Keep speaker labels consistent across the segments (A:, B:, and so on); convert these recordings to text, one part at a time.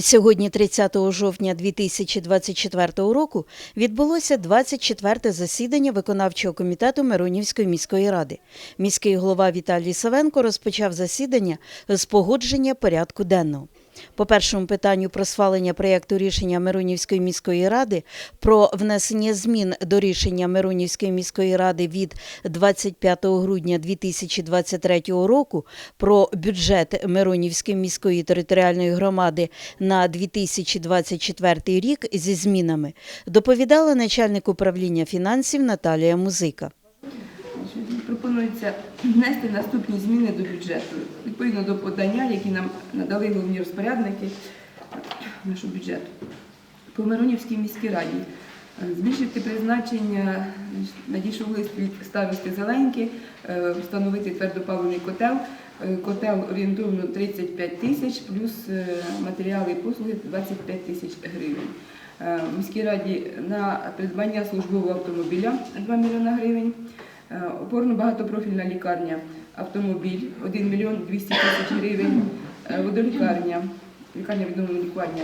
A: Сьогодні, 30 жовтня 2024 року, відбулося 24-те засідання виконавчого комітету Миронівської міської ради. Міський голова Віталій Савенко розпочав засідання з погодження порядку денного. По першому питанню про схвалення проєкту рішення Миронівської міської ради про внесення змін до рішення Миронівської міської ради від 25 грудня 2023 року про бюджет Миронівської міської територіальної громади на 2024 рік зі змінами доповідала начальник управління фінансів Наталія Музика.
B: Пропонується внести наступні зміни до бюджету відповідно до подання, які нам надали головні розпорядники нашого бюджету. По Миронівській міській раді е, збільшити призначення, надійшов лист від старости Зеленьки, е, встановити твердопаливний котел. Е, Котел орієнтовно 35 тисяч, плюс матеріали і послуги 25 тисяч гривень. В міській раді на придбання службового автомобіля 2 мільйона гривень. Е, Опорно-багатопрофільна лікарня автомобіль 1 мільйон 200 тисяч гривень, Е, водолікарня, лікарня відновлення лікування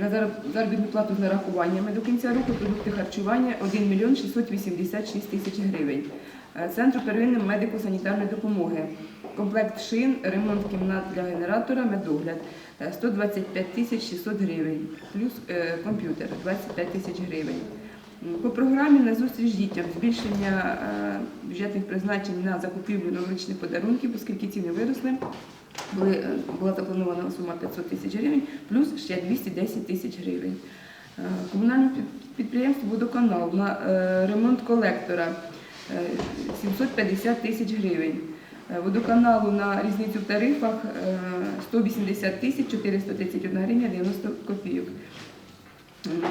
B: на заробітну плату з нарахуваннями до кінця року продукти харчування 1 мільйон 686 тисяч гривень. Е, Центру первинної медико-санітарної допомоги. Комплект шин, ремонт кімнат для генератора, медогляд е, 125 тисяч 600 гривень, плюс комп'ютер 25 тисяч гривень. По програмі на зустріч дітям збільшення е, бюджетних призначень на закупівлю новорічних подарунків, оскільки ціни виросли. Були, е, була запланована сума 500 тисяч гривень, плюс ще 210 тисяч гривень. Е, Комунальне підприємство «Водоканал» на ремонт колектора е, 750 тисяч гривень. Водоканалу на різницю в тарифах е, 180 тисяч 431 гривня 90 копійок.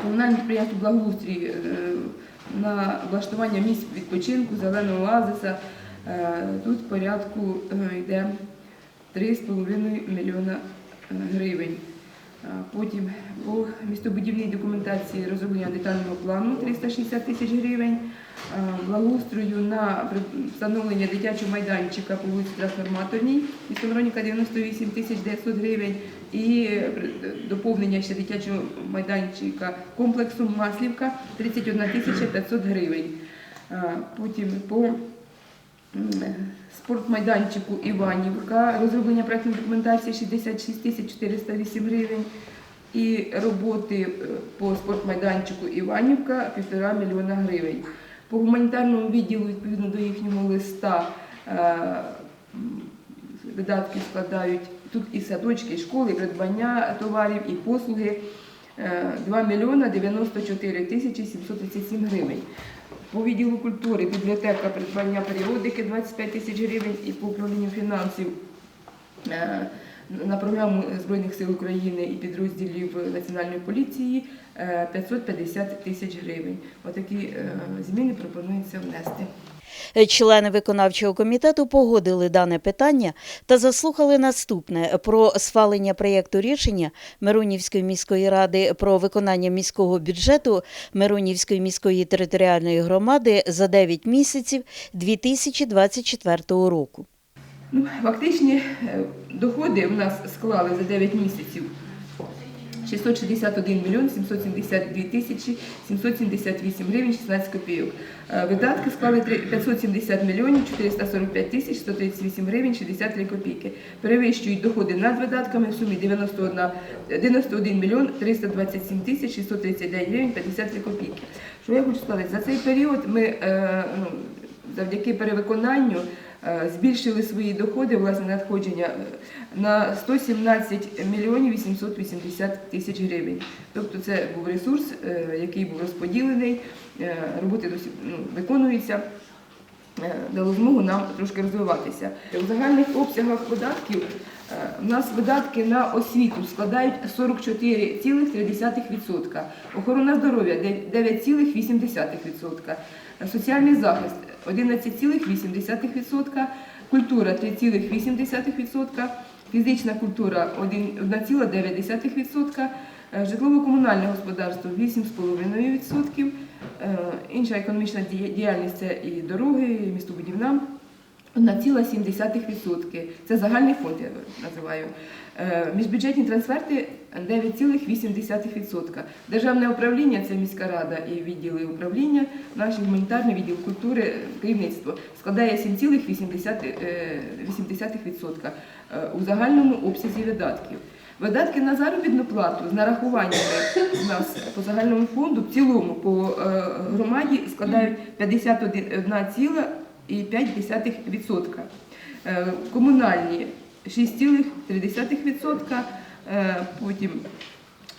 B: Комунальне підприємство благоустрій е, на влаштування місць відпочинку, зеленого оазиса. Е, Тут в порядку е, йде 3,5 мільйона гривень. Потім по містобудівній документації розроблення детального плану 360 тисяч гривень. Благоустрою на встановлення дитячого майданчика по вулиці Трансформаторній місто Мироніка 98 тисяч 900 гривень і е, доповнення ще дитячого майданчика комплексу Маслівка 31 тисяча 500 гривень. Е, Потім по спортмайданчику Іванівка, розроблення проєктної документації 66 тисяч 408 гривень. І роботи е, по спортмайданчику Іванівка 1,5 мільйона гривень. По гуманітарному відділу, відповідно до їхнього листа, е, видатки складають тут і садочки, і школи, і придбання товарів, і послуги е, 2 мільйона 94 тисячі 737 гривень. По відділу культури, бібліотека, придбання періодики 25 тисяч гривень і по управлінню фінансів е, на програму Збройних сил України і підрозділів Національної поліції е, 550 тисяч гривень. Отакі е, зміни пропонується внести.
A: Члени виконавчого комітету погодили дане питання та заслухали наступне про схвалення проєкту рішення Миронівської міської ради про виконання міського бюджету Миронівської міської територіальної громади за 9 місяців 2024 року.
B: Ну, фактичні е, доходи у нас склали за 9 місяців 661 мільйон 772 тисячі 778 гривень 16 копійок. Е, Видатки склали три- 570 мільйонів 445 тисяч 138 гривень 63 копійки. Перевищують доходи над видатками в сумі 91, 91 мільйон 327 тисяч 639 гривень 53 копійки. Що я хочу сказати, за цей період ми е, ну, завдяки перевиконанню збільшили свої доходи, власне надходження е, на 117 мільйонів 880 тисяч гривень. Тобто це був ресурс, е, який був розподілений, е, роботи досі ну, виконуються. е, Дало змогу нам трошки розвиватися. У загальних обсягах видатків е, у нас видатки на освіту складають 44,3%, охорона здоров'я 9,8%, соціальний захист 11,8%, культура 3,8%, фізична культура 1,9%, е, житлово-комунальне господарство 8,5%, е, інша економічна діяльність це і дороги, і містобудівна 1,7%. Це загальний фонд, я називаю. Е, міжбюджетні трансферти 9,8%. Державне управління це міська рада і відділи управління, наш гуманітарний відділ культури, керівництво складає 7,8% е, е, у загальному обсязі видатків. Видатки на заробітну плату з нарахуваннями у нас по загальному фонду в цілому по громаді складають 51,1%. 6,5%, е, комунальні 6,3%, е, потім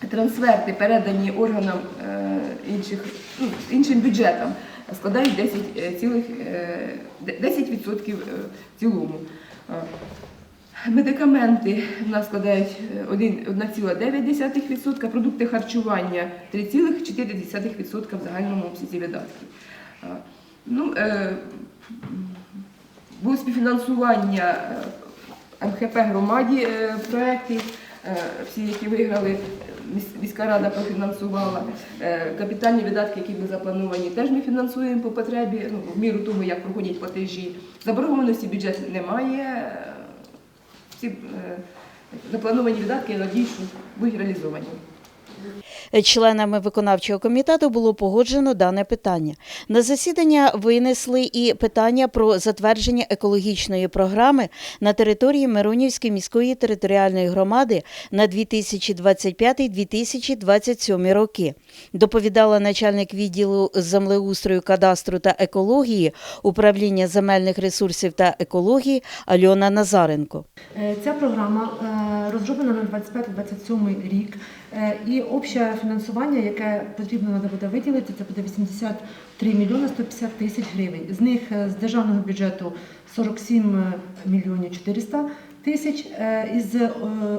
B: трансферти, передані органам е, інших, ну, іншим бюджетам, складають 10%, в цілому. Медикаменти в нас складають 1,9%, продукти харчування 3,4% в загальному обсязі видатків. Ну, було співфінансування е, МХП громаді е, проєктів, е, всі, які виграли, міська рада профінансувала. Капітальні видатки, які були заплановані, теж ми фінансуємо по потребі, ну, в міру тому, як проходять платежі. Заборгованості бюджет немає. Всі заплановані видатки, я надію, що будуть реалізовані.
A: Членами виконавчого комітету було погоджено дане питання. На засідання винесли і питання про затвердження екологічної програми на території Миронівської міської територіальної громади на 2025-2027 роки. Доповідала начальник відділу землеустрою, кадастру та екології управління земельних ресурсів та екології Альона Назаренко.
C: Е, Ця програма е, розроблена на 25-27 рік, е, і фінансування, яке потрібно буде виділити, це буде 83 мільйони 150 тисяч гривень. З них е, з державного бюджету 47 мільйонів 400 тисяч, е, із е,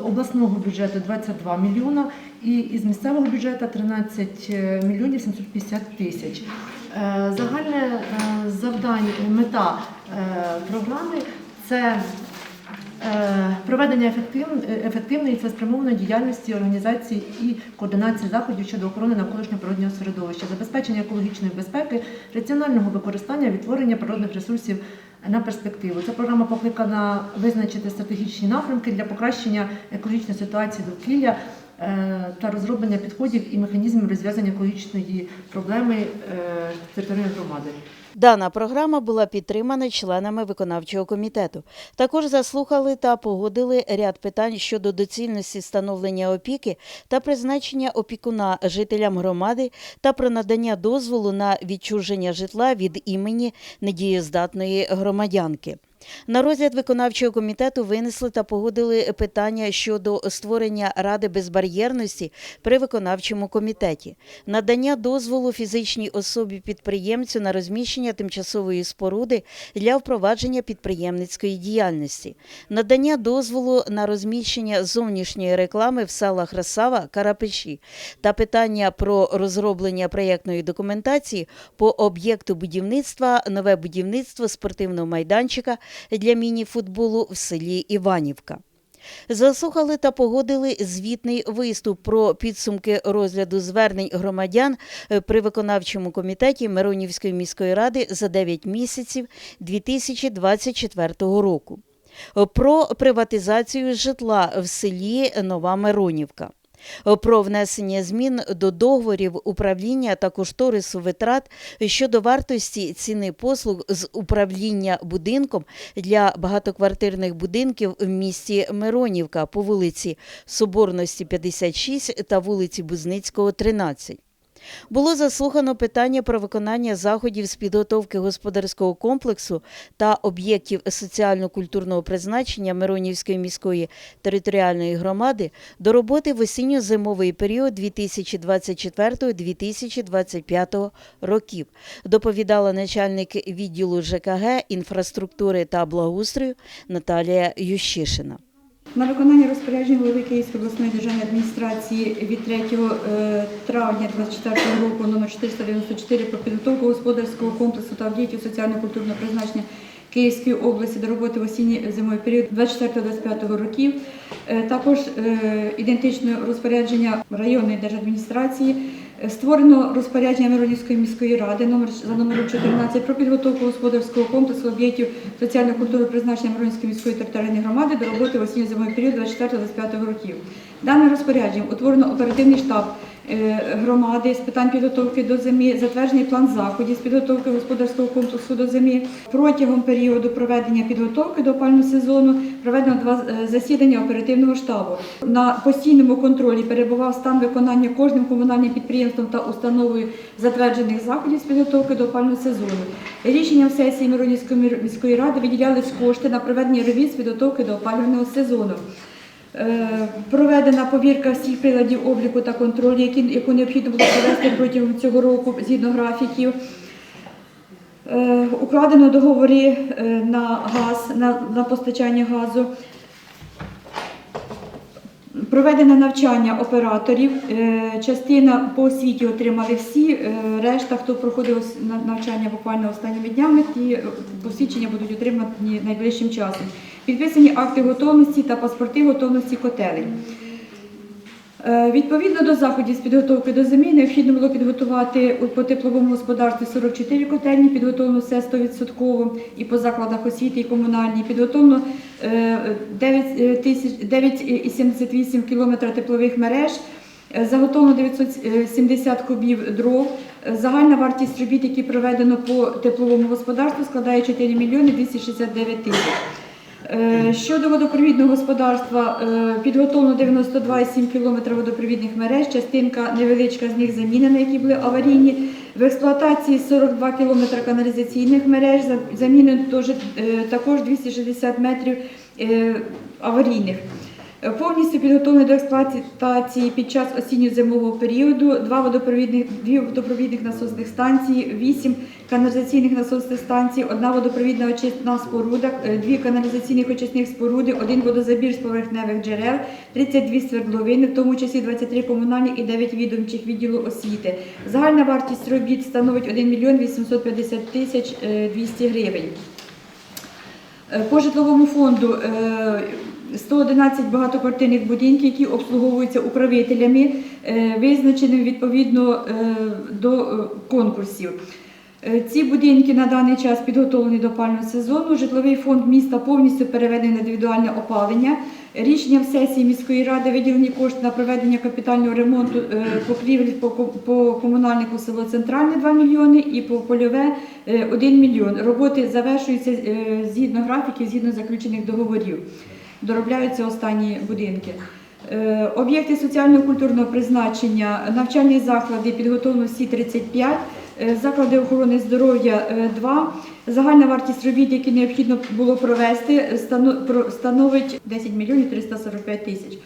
C: обласного бюджету 22 мільйона і із місцевого бюджету 13 мільйонів 750 тисяч. Е, Загальне е, завдання, мета е, програми це Е, Проведення е, ефективної та спрямованої діяльності організації і координації заходів щодо охорони навколишнього природнього середовища, забезпечення екологічної безпеки, раціонального використання, відтворення природних ресурсів на перспективу. Ця програма покликана визначити стратегічні напрямки для покращення екологічної ситуації довкілля е, та розроблення підходів і механізмів розв'язання екологічної проблеми е, територіальної громади.
A: Дана програма була підтримана членами виконавчого комітету. Також заслухали та погодили ряд питань щодо доцільності встановлення опіки та призначення опікуна жителям громади та про надання дозволу на відчуження житла від імені недієздатної громадянки. На розгляд виконавчого комітету винесли та погодили питання щодо створення ради безбар'єрності при виконавчому комітеті, надання дозволу фізичній особі підприємцю на розміщення тимчасової споруди для впровадження підприємницької діяльності, надання дозволу на розміщення зовнішньої реклами в селах Росава, Карапеші та питання про розроблення проєктної документації по об'єкту будівництва нове будівництво спортивного майданчика для міні-футболу в селі Іванівка. Заслухали та погодили звітний виступ про підсумки розгляду звернень громадян е, при виконавчому комітеті Миронівської міської ради за 9 місяців 2024 року. Про приватизацію житла в селі Нова Миронівка. Про внесення змін до договорів управління та кошторису витрат щодо вартості ціни послуг з управління будинком для багатоквартирних будинків в місті Миронівка по вулиці Соборності 56 та вулиці Бузницького 13. Було заслухано питання про виконання заходів з підготовки господарського комплексу та об'єктів соціально-культурного призначення Миронівської міської територіальної громади до роботи в осінньо-зимовий період 2024-2025 років, доповідала начальник відділу ЖКГ, інфраструктури та благоустрою Наталія Ющишина.
D: На виконання розпоряджень голови Київської обласної державної адміністрації від 3 е, травня 2024 року номер 494 про підготовку господарського комплексу та об'єктів соціально-культурного призначення Київської області до роботи в осінній зимовий період 24-25 років. Е, Також е, ідентичне розпорядження районної держадміністрації Створено розпорядження Миронівської міської ради номер за номером 14 про підготовку господарського комплексу об'єктів соціальної культури призначення Миронівської міської територіальної громади до роботи в осінньо-зимовий період 24-25 років. Даним розпорядженням утворено оперативний штаб е, громади з питань підготовки до зими, затверджений план заходів з підготовки господарського комплексу до зими. Протягом періоду проведення підготовки до опального сезону проведено два е, засідання оперативного штабу. На постійному контролі перебував стан виконання кожним комунальним підприємством та установою затверджених заходів з підготовки до опального сезону. Рішенням сесії Миронівської міської ради виділялись кошти на проведення робіт з підготовки до опалювального сезону. Е, Проведена повірка всіх приладів обліку та контролю, яку необхідно було провести протягом цього року згідно графіків. Е, Укладено договори е, на газ, на, на постачання газу. Проведено навчання операторів. Е, Частина по освіті отримали всі, е, решта, хто проходив навчання буквально останніми днями, ті е, посвідчення будуть отримані найближчим часом. Підписані акти готовності та паспорти готовності котелень. Е, Відповідно до заходів з підготовки до зими необхідно було підготувати по тепловому господарстві 44 котельні, підготовлено все 100% і по закладах освіти і комунальній. Підготовлено е, 9 е, 9,78 кілометра теплових мереж. Е, Заготовлено 970 кубів дров. Е, Загальна вартість робіт, які проведено по тепловому господарству, складає 4 мільйони 269 тисяч. Е, Щодо водопровідного господарства, е, підготовлено 92,7 км водопровідних мереж, частинка невеличка з них замінена, які були аварійні. В експлуатації 42 км каналізаційних мереж, замінено е, також 260 метрів аварійних. Е, Повністю підготовлені до експлуатації під час осінньо-зимового періоду два водопровідних, дві водопровідних насосних станції, вісім каналізаційних насосних станцій, одна водопровідна очисна споруда, е, дві каналізаційних очисних споруди, один водозабір з поверхневих джерел, 32 свердловини, в тому числі 23 комунальні і 9 відомчих відділу освіти. Загальна вартість робіт становить 1 мільйон 850 тисяч е, 200 гривень. Е, По житловому фонду 111 багатоквартирних будинків, які обслуговуються управителями, е, визначеними відповідно е, до е, конкурсів. Ці будинки на даний час підготовлені до опалювального сезону. Житловий фонд міста повністю переведений на індивідуальне опалення. Рішенням сесії міської ради виділені кошти на проведення капітального ремонту покрівель по, комунальнику село Центральне 2 мільйони і по польове е, 1 мільйон. Роботи завершуються згідно графіків, згідно заключених договорів. Доробляються останні будинки. Е, Об'єкти соціально-культурного призначення, навчальні заклади підготовлено всі 35, е, заклади охорони здоров'я 2. Загальна вартість робіт, які необхідно було провести, становить 10 мільйонів 345 тисяч.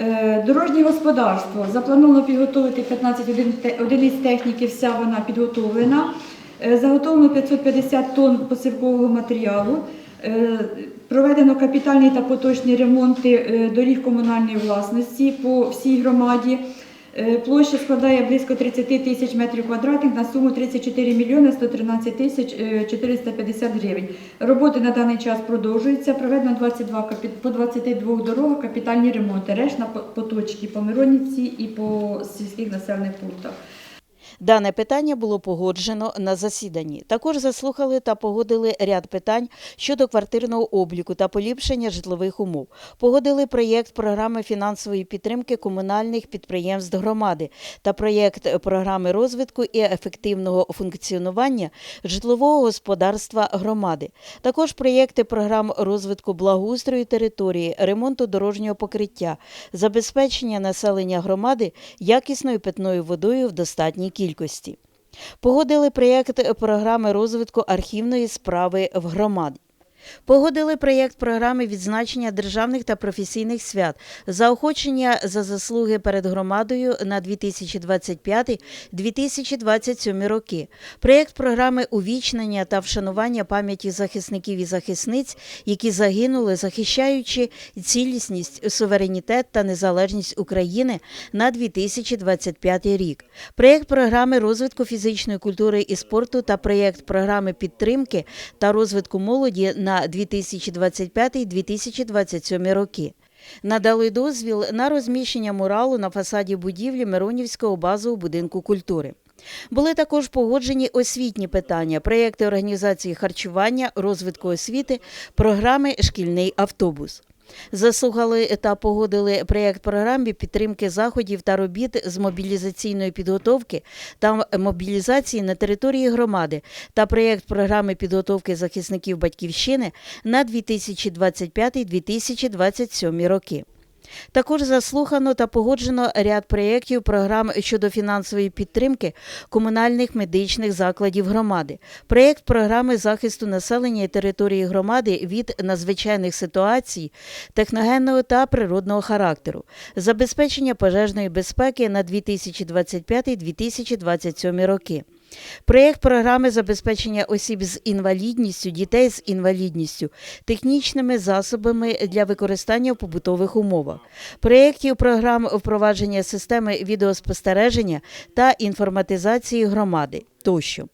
D: Е, Дорожнє господарство заплановано підготовити 15 одиниць техніки, вся вона підготовлена. Е, Заготовлено 550 тонн посипкового матеріалу. Е, Проведено капітальні та поточні ремонти е, доріг комунальної власності по всій громаді. Е, Площа складає близько 30 тисяч метрів квадратних на суму 34 мільйони 113 тисяч е, 450 гривень. Роботи на даний час продовжуються. Проведено 22 по 22 дорогах капітальні ремонти. Решта по- поточки по Миронівці і по сільських населених пунктах.
A: Дане питання було погоджено на засіданні. Також заслухали та погодили ряд питань щодо квартирного обліку та поліпшення житлових умов. Погодили проєкт програми фінансової підтримки комунальних підприємств громади та проєкт програми розвитку і ефективного функціонування житлового господарства громади. Також проєкти програм розвитку благоустрою території, ремонту дорожнього покриття, забезпечення населення громади якісною питною водою в достатній кількості. Погодили проєкт програми розвитку архівної справи в громаді. Погодили проєкт програми відзначення державних та професійних свят, заохочення за заслуги перед громадою на 2025-2027 роки. Проєкт програми увічнення та вшанування пам'яті захисників і захисниць, які загинули, захищаючи цілісність, суверенітет та незалежність України на 2025 рік. Проєкт програми розвитку фізичної культури і спорту та проєкт програми підтримки та розвитку молоді на 2025-2027 роки. Надали дозвіл на розміщення муралу на фасаді будівлі Миронівського базового будинку культури. Були також погоджені освітні питання, проєкти організації харчування, розвитку освіти, програми Шкільний автобус. Заслухали та погодили проєкт програми підтримки заходів та робіт з мобілізаційної підготовки та мобілізації на території громади та проєкт програми підготовки захисників батьківщини на 2025-2027 роки. Також заслухано та погоджено ряд проєктів програм щодо фінансової підтримки комунальних медичних закладів громади, проєкт програми захисту населення і території громади від надзвичайних ситуацій техногенного та природного характеру, забезпечення пожежної безпеки на 2025-2027 роки. Проєкт програми забезпечення осіб з інвалідністю, дітей з інвалідністю, технічними засобами для використання в побутових умовах. Проєктів програм впровадження системи відеоспостереження та інформатизації громади тощо.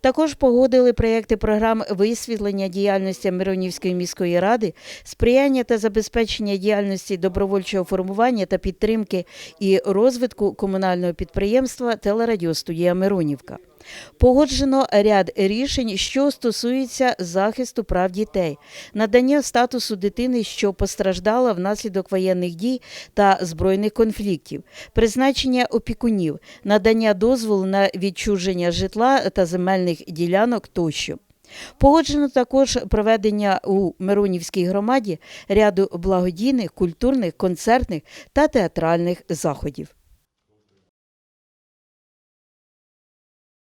A: Також погодили проєкти програм висвітлення діяльності Миронівської міської ради, сприяння та забезпечення діяльності добровольчого формування та підтримки і розвитку комунального підприємства Телерадіостудія Миронівка. Погоджено ряд рішень, що стосуються захисту прав дітей, надання статусу дитини, що постраждала внаслідок воєнних дій та збройних конфліктів, призначення опікунів, надання дозволу на відчуження житла та земельних ділянок тощо. Погоджено також проведення у Миронівській громаді ряду благодійних, культурних, концертних та театральних заходів.